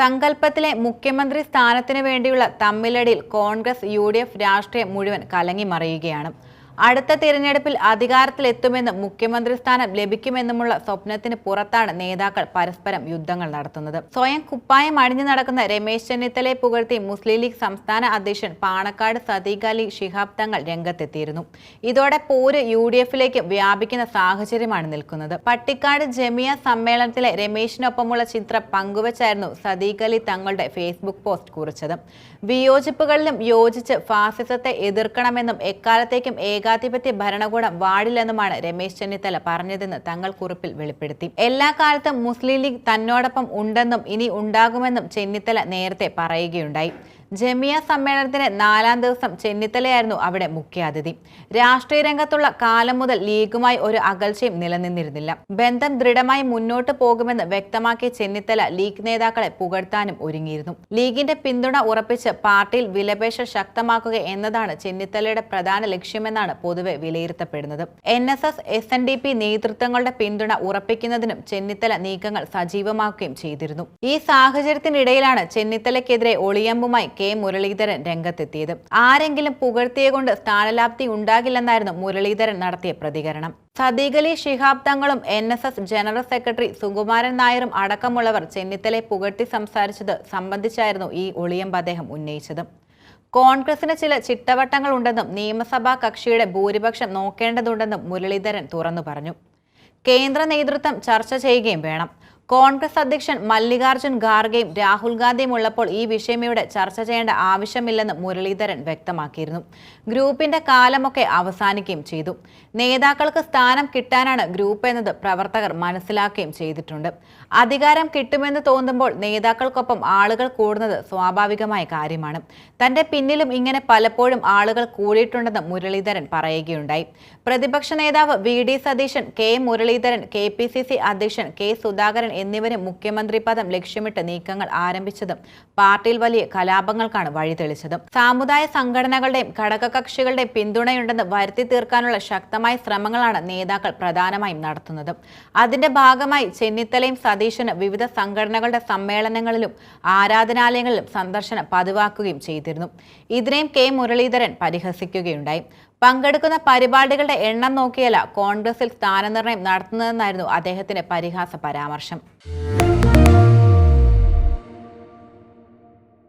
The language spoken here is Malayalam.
സങ്കല്പത്തിലെ മുഖ്യമന്ത്രി സ്ഥാനത്തിനു വേണ്ടിയുള്ള തമ്മിലടിയിൽ കോൺഗ്രസ് യു ഡി എഫ് രാഷ്ട്രീയം മുഴുവൻ കലങ്ങിമറിയുകയാണ്. അടുത്ത തിരഞ്ഞെടുപ്പിൽ അധികാരത്തിലെത്തുമെന്നും മുഖ്യമന്ത്രി സ്ഥാനം ലഭിക്കുമെന്നുമുള്ള സ്വപ്നത്തിന് പുറത്താണ് നേതാക്കൾ പരസ്പരം യുദ്ധങ്ങൾ നടത്തുന്നത്. സ്വയം കുപ്പായം അണിഞ്ഞു നടക്കുന്ന രമേശ് ചെന്നിത്തലയെ പുകഴ്ത്തി മുസ്ലിം ലീഗ് സംസ്ഥാന അധ്യക്ഷൻ പാണക്കാട് സദീഖ് അലി ശിഹാബ് തങ്ങൾ രംഗത്തെത്തിയിരുന്നു. ഇതോടെ പോര് യു ഡി എഫിലേക്ക് വ്യാപിക്കുന്ന സാഹചര്യമാണ് നിൽക്കുന്നത്. പട്ടിക്കാട് ജമിയ സമ്മേളനത്തിലെ രമേശിനൊപ്പമുള്ള ചിത്രം പങ്കുവച്ചായിരുന്നു സദീഖ് അലി തങ്ങളുടെ ഫേസ്ബുക്ക് പോസ്റ്റ് കുറിച്ചത്. വിയോജിപ്പുകളിലും യോജിച്ച് ഫാസിസത്തെ എതിർക്കണമെന്നും എക്കാലത്തേക്കും ഏകാധിപത്യ ഭരണകൂടം വാടില്ലെന്നുമാണ് രമേശ് ചെന്നിത്തല പറഞ്ഞതെന്ന് തങ്ങൾ കുറിപ്പിൽ വെളിപ്പെടുത്തി. എല്ലാ കാലത്തും മുസ്ലിം ലീഗ് തന്നോടൊപ്പം ഉണ്ടെന്നും ഇനി ഉണ്ടാകുമെന്നും ചെന്നിത്തല നേരത്തെ പറയുകയുണ്ടായി. ജമിയ സമ്മേളനത്തിന് നാലാം ദിവസം ചെന്നിത്തലയായിരുന്നു അവിടെ മുഖ്യാതിഥി. രാഷ്ട്രീയ രംഗത്തുള്ള കാലം മുതൽ ലീഗുമായി ഒരു അകൽച്ചയും നിലനിന്നിരുന്നില്ല. ബന്ധം ദൃഢമായി മുന്നോട്ട് പോകുമെന്ന് വ്യക്തമാക്കിയ ചെന്നിത്തല ലീഗ് നേതാക്കളെ പുകഴ്ത്താനും ഒരുങ്ങിയിരുന്നു. ലീഗിന്റെ പിന്തുണ ഉറപ്പിച്ച് പാർട്ടിയിൽ വിലപേശ ശക്തമാക്കുക എന്നതാണ് ചെന്നിത്തലയുടെ പ്രധാന ലക്ഷ്യമെന്നാണ് പൊതുവെ വിലയിരുത്തപ്പെടുന്നത്. N S S S N D P നേതൃത്വങ്ങളുടെ പിന്തുണ ഉറപ്പിക്കുന്നതിനും ചെന്നിത്തല നീക്കങ്ങൾ സജീവമാക്കുകയും ചെയ്തിരുന്നു. ഈ സാഹചര്യത്തിനിടയിലാണ് ചെന്നിത്തലയ്ക്കെതിരെ ഒളിയമ്പുമായി കെ. മുരളീധരൻ രംഗത്തെത്തിയത്. ആരെങ്കിലും പുകഴ്ത്തിയെ കൊണ്ട് സ്ഥാനലാപ്തി ഉണ്ടാകില്ലെന്നായിരുന്നു മുരളീധരൻ നടത്തിയ പ്രതികരണം. സദീഖലി ശിഹാബ് തങ്ങളും N S S general secretary Sukumaran നായരും അടക്കമുള്ളവർ ചെന്നിത്തലയെ പുകഴ്ത്തി സംസാരിച്ചത് സംബന്ധിച്ചായിരുന്നു ഈ ഒളിയമ്പ് അദ്ദേഹം ഉന്നയിച്ചത്. കോൺഗ്രസിന് ചില ചിട്ടവട്ടങ്ങൾ ഉണ്ടെന്നും നിയമസഭാ കക്ഷിയുടെ ഭൂരിപക്ഷം നോക്കേണ്ടതുണ്ടെന്നും മുരളീധരൻ തുറന്നു പറഞ്ഞു. കേന്ദ്ര നേതൃത്വം ചർച്ച ചെയ്യുകയും വേണം. കോൺഗ്രസ് അധ്യക്ഷൻ മല്ലികാർജുൻ ഖാർഗെയും രാഹുൽ ഗാന്ധിയും ഉള്ളപ്പോൾ ഈ വിഷയം ഇവിടെ ചർച്ച ചെയ്യേണ്ട ആവശ്യമില്ലെന്ന് മുരളീധരൻ വ്യക്തമാക്കിയിരുന്നു. ഗ്രൂപ്പിന്റെ കാലമൊക്കെ അവസാനിക്കുകയും ചെയ്തു. നേതാക്കൾക്ക് സ്ഥാനം കിട്ടാനാണ് ഗ്രൂപ്പ് എന്നത് പ്രവർത്തകർ മനസ്സിലാക്കുകയും ചെയ്തിട്ടുണ്ട്. അധികാരം കിട്ടുമെന്ന് തോന്നുമ്പോൾ നേതാക്കൾക്കൊപ്പം ആളുകൾ കൂടുന്നത് സ്വാഭാവികമായ കാര്യമാണ്. തന്റെ പിന്നിലും ഇങ്ങനെ പലപ്പോഴും ആളുകൾ കൂടിയിട്ടുണ്ടെന്ന് മുരളീധരൻ പറയുകയുണ്ടായി. പ്രതിപക്ഷ നേതാവ് V D Satheesan K Muraleedharan K P C C അധ്യക്ഷൻ കെ സുധാകരൻ എന്നിവരും മുഖ്യമന്ത്രി പദം ലക്ഷ്യമിട്ട് നീക്കങ്ങൾ ആരംഭിച്ചതും പാർട്ടിയിൽ വലിയ കലാപങ്ങൾക്കാണ് വഴിതെളിച്ചതും. സാമുദായ സംഘടനകളുടെയും ഘടകകക്ഷികളുടെയും പിന്തുണയുണ്ടെന്ന് വരുത്തി തീർക്കാനുള്ള ശക്തമായ ശ്രമങ്ങളാണ് നേതാക്കൾ പ്രധാനമായും നടത്തുന്നത്. അതിന്റെ ഭാഗമായി ചെന്നിത്തലയും സതീശന് വിവിധ സംഘടനകളുടെ സമ്മേളനങ്ങളിലും ആരാധനാലയങ്ങളിലും സന്ദർശനം പതിവാക്കുകയും ചെയ്തിരുന്നു. ഇതിനെയും കെ മുരളീധരൻ പരിഹസിക്കുകയുണ്ടായി. പങ്കെടുക്കുന്ന പരിപാടികളുടെ എണ്ണം നോക്കിയല്ല കോൺഗ്രസിൽ സ്ഥാനനിർണയം നടത്തുന്നതെന്നായിരുന്നു അദ്ദേഹത്തിന്റെ പരിഹാസ പരാമർശം.